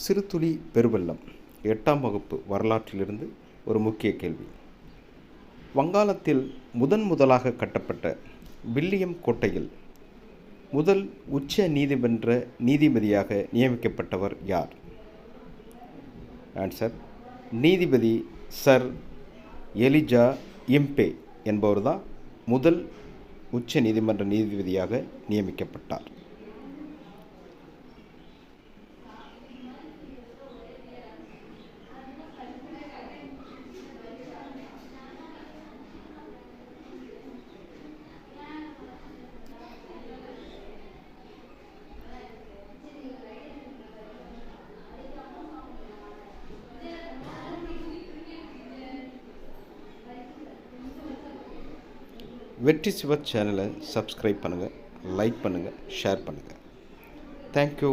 சிறுதுளி பெருவெள்ளம் எட்டாம் வகுப்பு வரலாற்றிலிருந்து ஒரு முக்கிய கேள்வி. வங்காளத்தில் முதன் முதலாக கட்டப்பட்ட வில்லியம் கோட்டையில் முதல் உச்ச நீதிமன்ற நீதிபதியாக நியமிக்கப்பட்டவர் யார்? ஆன்சர் நீதிபதி சர் எலிஜா இம்பே என்பவர் தான் முதல் உச்ச நீதிமன்ற நீதிபதியாக நியமிக்கப்பட்டார். வெற்றி சிவா சேனலை சப்ஸ்கிரைப் பண்ணுங்கள் லைக் பண்ணுங்கள் ஷேர் பண்ணுங்கள் தேங்க்யூ